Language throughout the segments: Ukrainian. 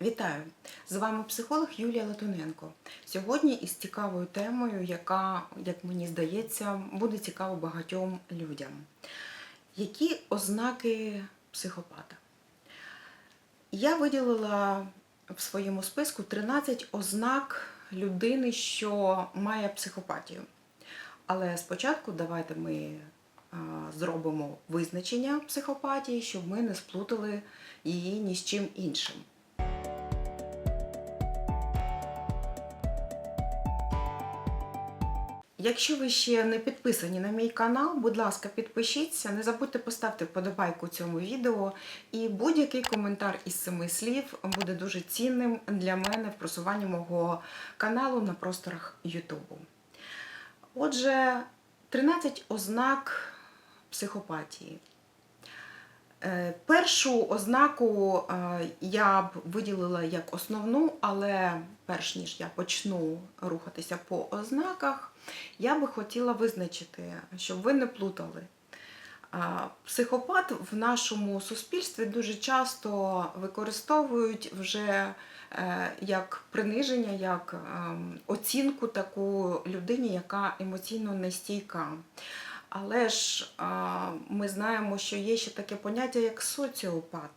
Вітаю! З вами психолог Юлія Латуненко. Сьогодні із цікавою темою, яка, як мені здається, буде цікава багатьом людям. Які ознаки психопата? Я виділила в своєму списку 13 ознак людини, що має психопатію. Але спочатку давайте ми зробимо визначення психопатії, щоб ми не сплутали її ні з чим іншим. Якщо ви ще не підписані на мій канал, будь ласка, підпишіться, не забудьте поставити вподобайку цьому відео. І будь-який коментар із семи слів буде дуже цінним для мене в просуванні мого каналу на просторах Ютубу. Отже, 13 ознак психопатії. Е, Першу ознаку е, я б виділила як основну, але перш ніж я почну рухатися по ознаках, я би хотіла визначити, щоб ви не плутали. Психопат в нашому суспільстві дуже часто використовують вже е, як приниження, як ем, оцінку таку людині, яка емоційно нестійка. Але ж ми знаємо, що є ще таке поняття, як соціопат.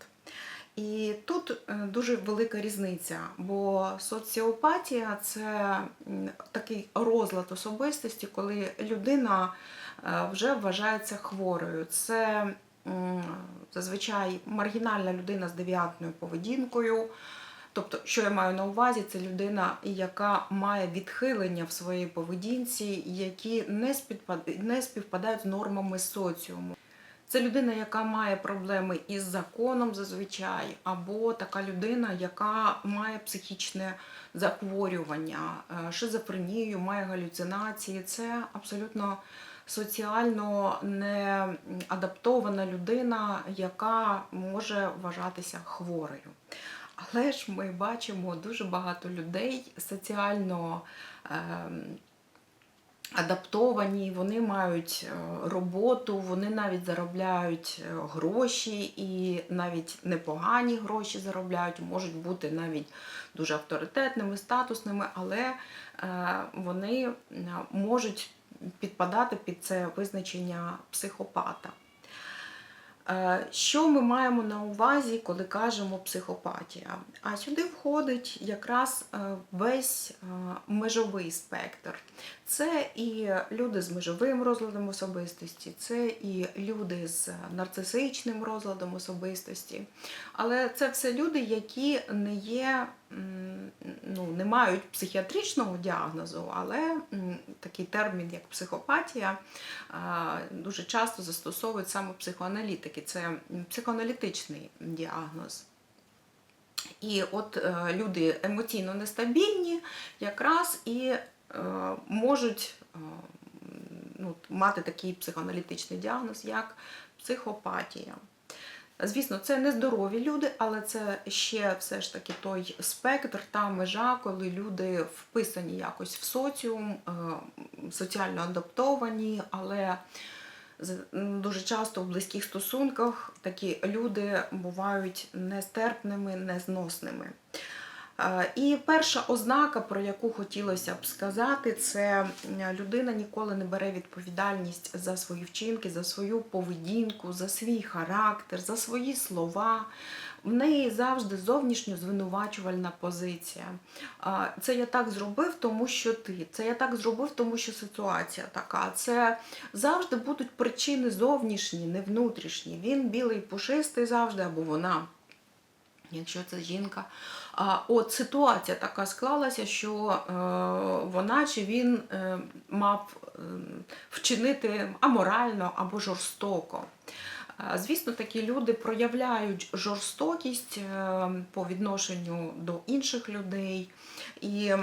І тут е, дуже велика різниця, бо соціопатія це такий розлад особистості, коли людина е, вже вважається хворою. Це зазвичай маргінальна людина з девіантною поведінкою. Тобто, що я маю на увазі, це людина, яка має відхилення в своїй поведінці, які не співпадають з нормами соціуму. Це людина, яка має проблеми із законом зазвичай, або така людина, яка має психічне захворювання, е, шизофренію, має галюцинації. Це абсолютно соціально не адаптована людина, яка може вважатися хворою. Але ж ми бачимо дуже багато людей соціально ем, адаптовані, вони мають е, роботу, вони навіть заробляють е, гроші і навіть непогані гроші заробляють, можуть бути навіть дуже авторитетними, статусними, але е, вони можуть підпадати під це визначення психопата. Е, Що ми маємо на увазі, коли кажемо психопатія? А сюди входить якраз е, весь е, межовий спектр. Це і люди з межовим розладом особистості, це і люди з нарцисичним розладом особистості. Але це все люди, які не є, ну, не мають психіатричного діагнозу, але такий термін, як психопатія, дуже часто застосовують саме психоаналітики. Це психоаналітичний діагноз. І от е, люди емоційно нестабільні якраз і е, можуть е, ну, мати такий психоаналітичний діагноз, як психопатія. Звісно, це не здорові люди, але це ще все ж таки той спектр, та межа, коли люди вписані якось в соціум, е, соціально адаптовані, але дуже часто в близьких стосунках такі люди бувають нестерпними, незносними. Е, І перша ознака, про яку хотілося б сказати, це людина ніколи не бере відповідальність за свої вчинки, за свою поведінку, за свій характер, за свої слова. В неї завжди зовнішньо звинувачувальна позиція. Це я так зробив, тому що ти. Це я так зробив, тому що ситуація така. Це завжди будуть причини зовнішні, не внутрішні. Він білий, пушистий завжди, або вона якщо це жінка. А от ситуація така склалася, що е, вона чи він е, мав е, вчинити аморально або жорстоко. Звісно, такі люди проявляють жорстокість по відношенню до інших людей. І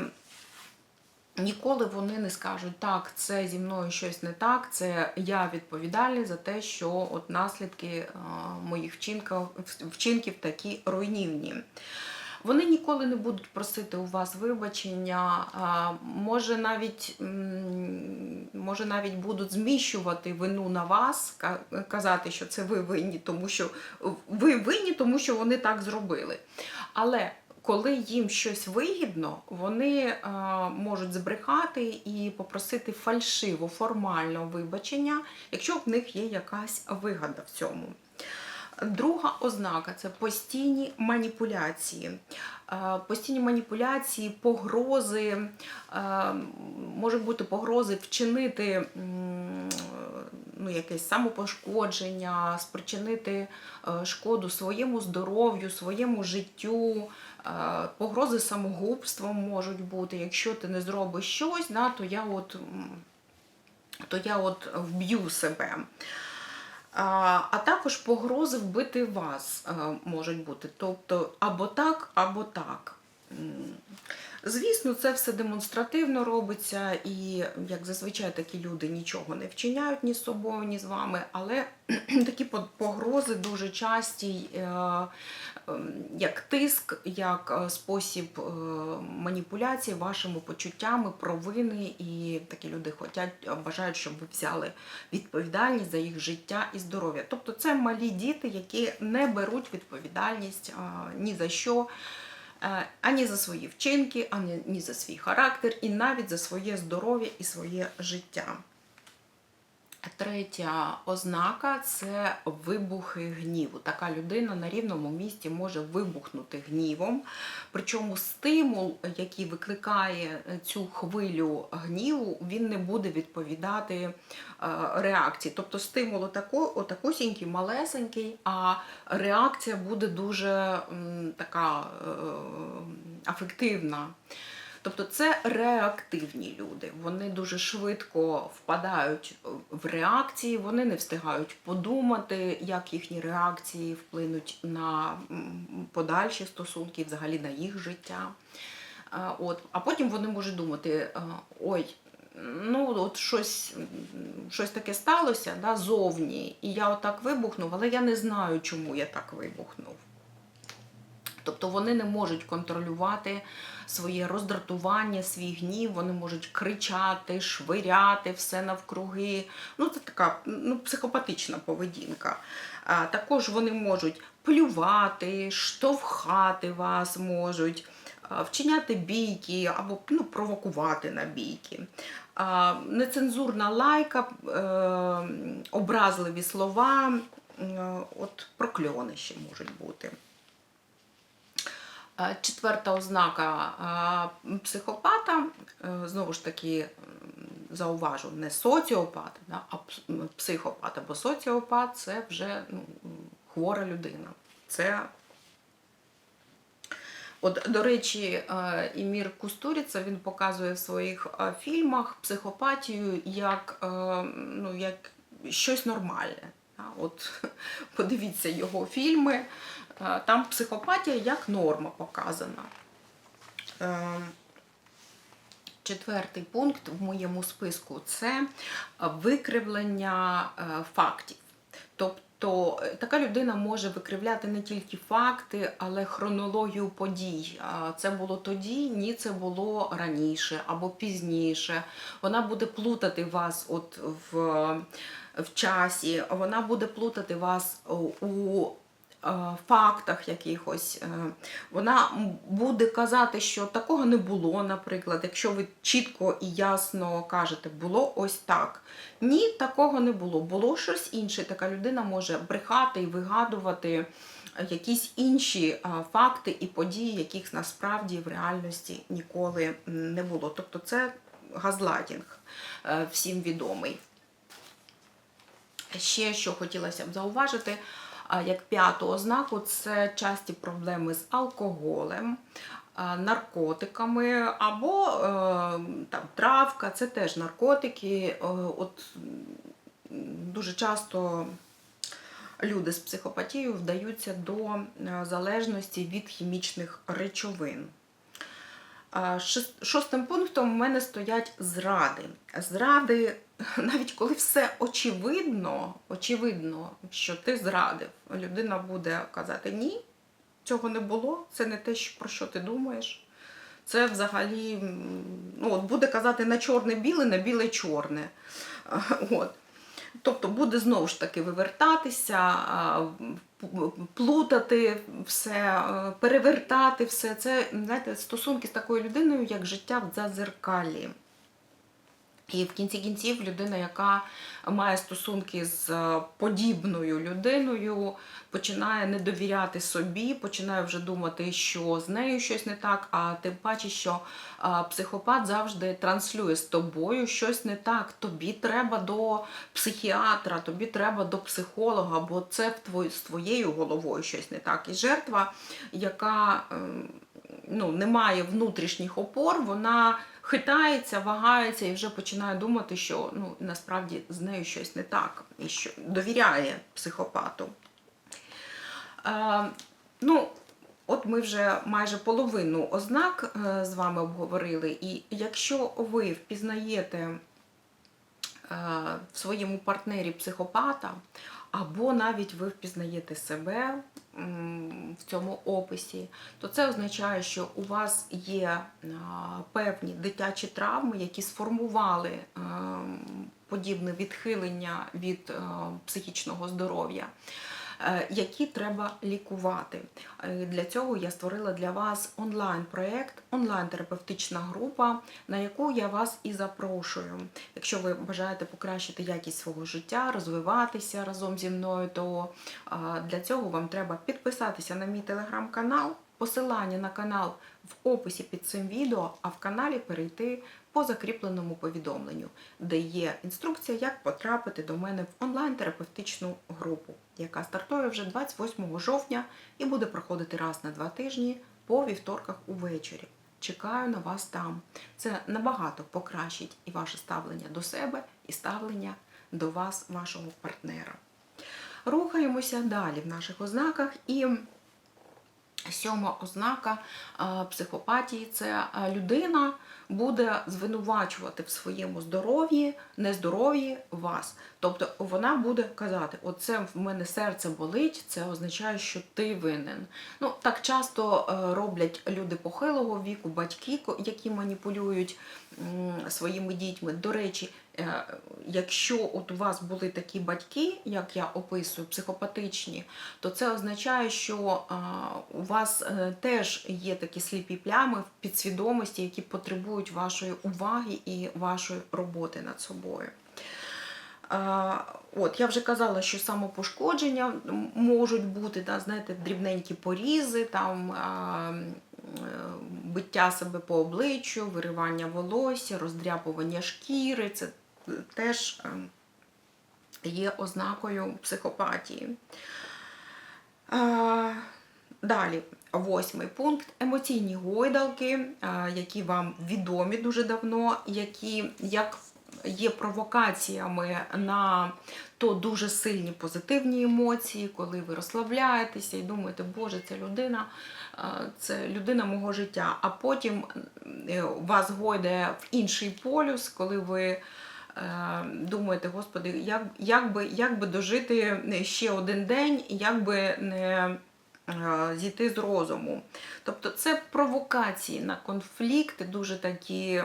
Ніколи вони не скажуть, так, це зі мною щось не так, це я відповідальний за те, що от наслідки моїх вчинків, вчинків такі руйнівні. Вони ніколи не будуть просити у вас вибачення, може навіть, може навіть будуть зміщувати вину на вас, казати, що це ви винні, тому що ви винні, тому що вони так зробили. Але коли їм щось вигідно, вони можуть збрехати і попросити фальшиво, формально вибачення, якщо в них є якась вигода в цьому. Друга ознака це постійні маніпуляції. Е, Постійні маніпуляції, погрози, е, можуть бути погрози вчинити ну, якесь самопошкодження, спричинити е, шкоду своєму здоров'ю, своєму життю. Погрози самогубством можуть бути. Якщо ти не зробиш щось, то я от, то я от вб'ю себе. А, також погрози вбити вас е, можуть бути. Тобто або так, або так. Звісно, це все демонстративно робиться, і як зазвичай такі люди нічого не вчиняють ні з собою, ні з вами, але такі погрози дуже часті, е, ем, як тиск, як е, спосіб е, маніпуляції вашими почуттями, провини, і такі люди хотять, бажають, щоб ви взяли відповідальність за їх життя і здоров'я. Тобто це малі діти, які не беруть відповідальність ні за що. Е, Ані за свої вчинки, ані ні за свій характер, і навіть за своє здоров'я і своє життя. Третя ознака це вибухи гніву. Така людина на рівному місці може вибухнути гнівом. Причому стимул, який викликає цю хвилю гніву, він не буде відповідати е, реакції. Тобто стимул отако, малесенький, а реакція буде дуже така е, афективна. Тобто це реактивні люди. Вони дуже швидко впадають в реакції, вони не встигають подумати, як їхні реакції вплинуть на подальші стосунки, взагалі на їх життя. От. А потім вони можуть думати: ой, ну от щось, щось таке сталося да, зовні, і я отак вибухнув, але я не знаю, чому я так вибухнув. Тобто вони не можуть контролювати своє роздратування, свій гнів, вони можуть кричати, швиряти все навкруги. Ну, це така ну, психопатична поведінка. А, також вони можуть плювати, штовхати вас можуть, вчиняти бійки або ну, провокувати на бійки. Нецензурна лайка, е, образливі слова, от прокльони ще можуть бути. Е, Четверта ознака е, психопата, е, знову ж таки, зауважу, не соціопат, а психопат або соціопат це вже ну, хвора людина. Це От, до речі, Імір Кустуріца він показує в своїх фільмах психопатію як, ну, як щось нормальне. От, подивіться його фільми, там психопатія як норма показана. Е, Четвертий пункт в моєму списку це викривлення е, фактів. Тобто е, така людина може викривляти не тільки факти, але хронологію подій. Це було тоді, ні, це було раніше або пізніше. Вона буде плутати вас от в, в часі, вона буде плутати вас у е, фактах якихось. Е, Вона буде казати, що такого не було, наприклад, якщо ви чітко і ясно кажете, було ось так. Ні, такого не було. Було щось інше. Така людина може брехати і вигадувати е, якісь інші е, факти і події, яких насправді в реальності ніколи не було. Тобто це газлайтінг е, всім відомий. Ще що хотілося б зауважити, як п'яту ознаку, це часті проблеми з алкоголем, наркотиками або е, там, травка, це теж наркотики. Е, От дуже часто люди з психопатією вдаються до е, залежності від хімічних речовин. Шостим пунктом в мене стоять зради. Зради, навіть коли все очевидно, очевидно, що ти зрадив, людина буде казати ні, цього не було, це не те, про що ти думаєш. Це взагалі ну, от буде казати на чорне біле, на біле чорне. От. Тобто буде знову ж таки вивертатися, плутати все, перевертати все. Це знаєте, стосунки з такою людиною, як життя в дзеркалі. І в кінці кінців людина, яка має стосунки з е, подібною людиною, починає не довіряти собі, починає вже думати, що з нею щось не так. А тим паче, що психопат завжди транслює з тобою щось не так. Тобі треба до психіатра, тобі треба до психолога, бо це з твоєю головою щось не так. І жертва, яка ем, ну, не має внутрішніх опор, вона хитається, вагається і вже починає думати, що ну, насправді з нею щось не так, і що довіряє психопату. Е, ну, от ми вже майже половину ознак е, з вами обговорили, і якщо ви впізнаєте е, в своєму партнері психопата, або навіть ви впізнаєте себе в цьому описі, то це означає, що у вас є певні дитячі травми, які сформували подібне відхилення від психічного здоров'я. Е, Які треба лікувати. Е, Для цього я створила для вас онлайн-проєкт, онлайн-терапевтична група, на яку я вас і запрошую. Якщо ви бажаєте покращити якість свого життя, розвиватися разом зі мною, то для цього вам треба підписатися на мій телеграм-канал. Посилання на канал в описі під цим відео, а в каналі перейти по закріпленому повідомленню, де є інструкція, як потрапити до мене в онлайн-терапевтичну групу, яка стартує вже 28 жовтня і буде проходити раз на два тижні по вівторках увечері. Чекаю на вас там. Це набагато покращить і ваше ставлення до себе, і ставлення до вас, вашого партнера. Рухаємося далі в наших ознаках і. Сьома ознака е, психопатії це е, людина буде звинувачувати в своєму здоров'ї, нездоров'ї вас. Тобто вона буде казати: оце в мене серце болить, це означає, що ти винен. Ну так часто е, роблять люди похилого віку, батьки, які маніпулюють своїми дітьми. До речі, якщо от у вас були такі батьки, як я описую, психопатичні, то це означає, що у вас е, теж є такі сліпі плями в підсвідомості, які потребують вашої уваги і вашої роботи над собою. От, я вже казала, що самопошкодження можуть бути, да, знаєте, дрібненькі порізи, там, е, биття себе по обличчю, виривання волосся, роздряпування шкіри. Це теж ем, є ознакою психопатії. Далі, восьмий пункт емоційні гойдалки, які вам відомі дуже давно, які як є провокаціями на то дуже сильні позитивні емоції, коли ви розслабляєтеся і думаєте, Боже, це людина, це людина мого життя. А потім е, вас гойдає в інший полюс, коли ви е, думаєте, Господи, як, як, би, як би дожити ще один день, як би не е, зійти з розуму. Тобто це провокації на конфлікти, дуже такі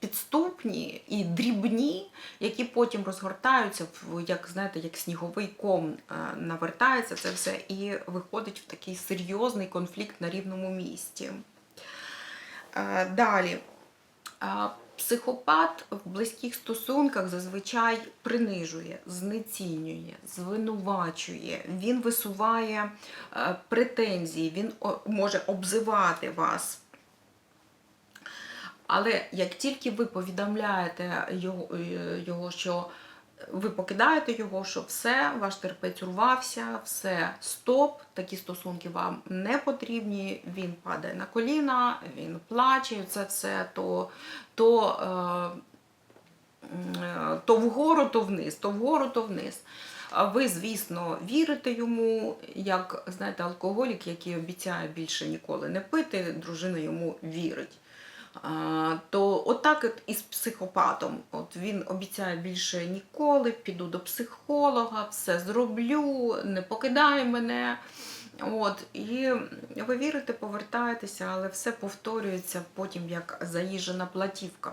підступні і дрібні, які потім розгортаються як знаєте, як сніговий ком е, навертається це все і виходить в такий серйозний конфлікт на рівному місці. Е, Далі. А, Психопат в близьких стосунках зазвичай принижує, знецінює, звинувачує, він висуває е, претензії, він може обзивати вас. Але як тільки ви повідомляєте його, е, його, що ви покидаєте його, що все, ваш терпець урвався, все, стоп, такі стосунки вам не потрібні, він падає на коліна, він плаче, це все, то, то, е, то вгору, то вниз, то вгору, то вниз. Ви, звісно, вірите йому, як знаєте, алкоголік, який обіцяє більше ніколи не пити, дружина йому вірить. То отак от із психопатом. От він обіцяє більше ніколи, піду до психолога, все зроблю, не покидай мене. От, і ви вірите, повертаєтеся, але все повторюється потім як заїжджена платівка.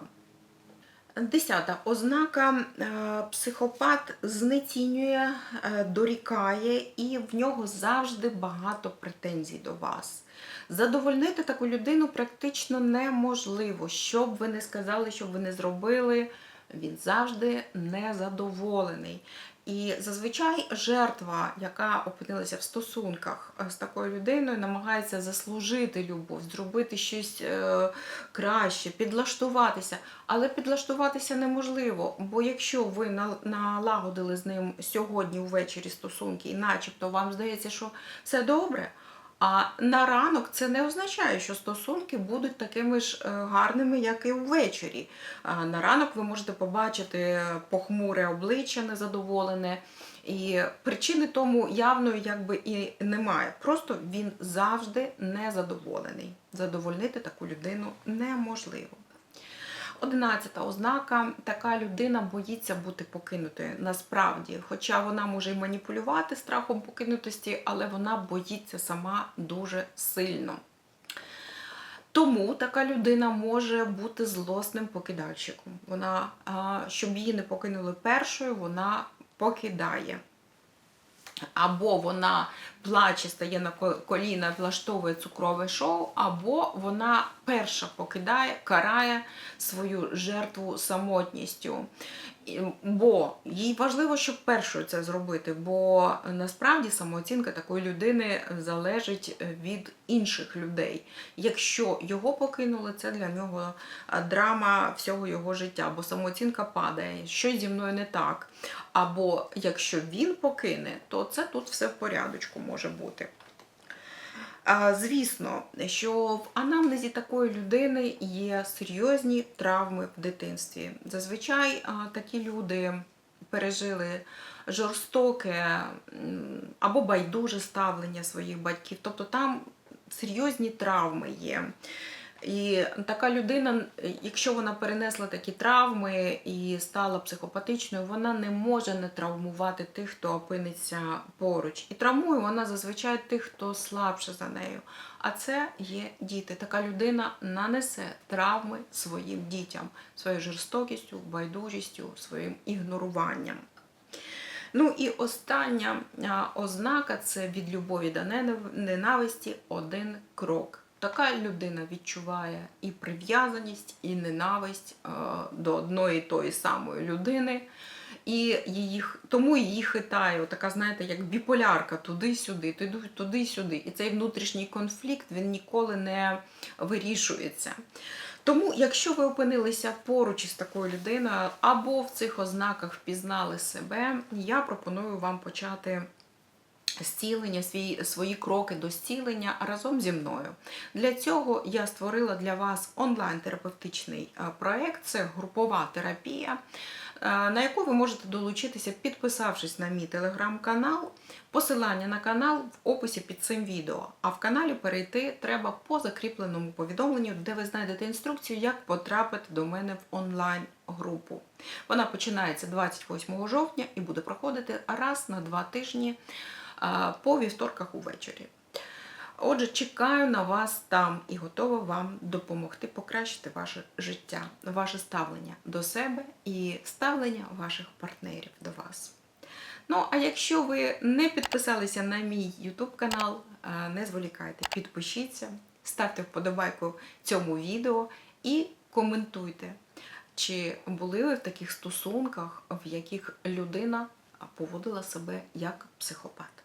Десята ознака е, психопат знецінює, е, дорікає, і в нього завжди багато претензій до вас. Задовольнити таку людину практично неможливо. Що б ви не сказали, що б ви не зробили, він завжди незадоволений. І зазвичай жертва, яка опинилася в стосунках е, з такою людиною, намагається заслужити любов, зробити щось е, краще, підлаштуватися. Але підлаштуватися неможливо, бо якщо ви на- налагодили з ним сьогодні ввечері стосунки, і начебто вам здається, що все добре. А на ранок це не означає, що стосунки будуть такими ж е, гарними, як і ввечері. На ранок ви можете побачити похмуре обличчя незадоволене, і причини тому явної якби і немає. Просто він завжди незадоволений. Задовольнити таку людину неможливо. Одинадцята ознака, така людина боїться бути покинутою насправді. Хоча вона може й маніпулювати страхом покинутості, але вона боїться сама дуже сильно. Тому така людина може бути злосним покидальщиком. Вона, щоб її не покинули першою, вона покидає. Або вона плаче, стає на коліна, влаштовує цукрове шоу, або вона перша покидає, карає свою жертву самотністю. Бо їй важливо, щоб першою це зробити, бо насправді самооцінка такої людини залежить від інших людей. Якщо його покинули, це для нього драма всього його життя, бо самооцінка падає, щось зі мною не так. Або якщо він покине, то це тут все в порядочку може бути. Звісно, що в анамнезі такої людини є серйозні травми в дитинстві. Зазвичай такі люди пережили жорстоке або байдуже ставлення своїх батьків. Тобто там серйозні травми є. І така людина, якщо вона перенесла такі травми і стала психопатичною, вона не може не травмувати тих, хто опиниться поруч. І травмує вона зазвичай тих, хто слабше за нею. А це є діти. Така людина нанесе травми своїм дітям, своєю жорстокістю, байдужістю, своїм ігноруванням. Ну і остання ознака це від любові до ненависті один крок. Така людина відчуває і прив'язаність, і ненависть е, до одної тої самої людини. І її, тому її хитає, така, знаєте, як біполярка туди-сюди, туди-сюди. І цей внутрішній конфлікт він ніколи не вирішується. Тому, якщо ви опинилися поруч із такою людиною, або в цих ознаках впізнали себе, я пропоную вам почати зцілення, свої, свої кроки до зцілення разом зі мною. Для цього я створила для вас онлайн-терапевтичний е, проект, це групова терапія, е, на яку ви можете долучитися, підписавшись на мій телеграм-канал. Посилання на канал в описі під цим відео. А в каналі перейти треба по закріпленому повідомленню, де ви знайдете інструкцію, як потрапити до мене в онлайн-групу. Вона починається 28 жовтня і буде проходити раз на два тижні по вівторках увечері. Отже, чекаю на вас там і готова вам допомогти покращити ваше життя, ваше ставлення до себе і ставлення ваших партнерів до вас. Ну, а якщо ви не підписалися на мій YouTube канал, не зволікайте, підпишіться, ставте вподобайку цьому відео і коментуйте, чи були ви в таких стосунках, в яких людина поводила себе як психопат.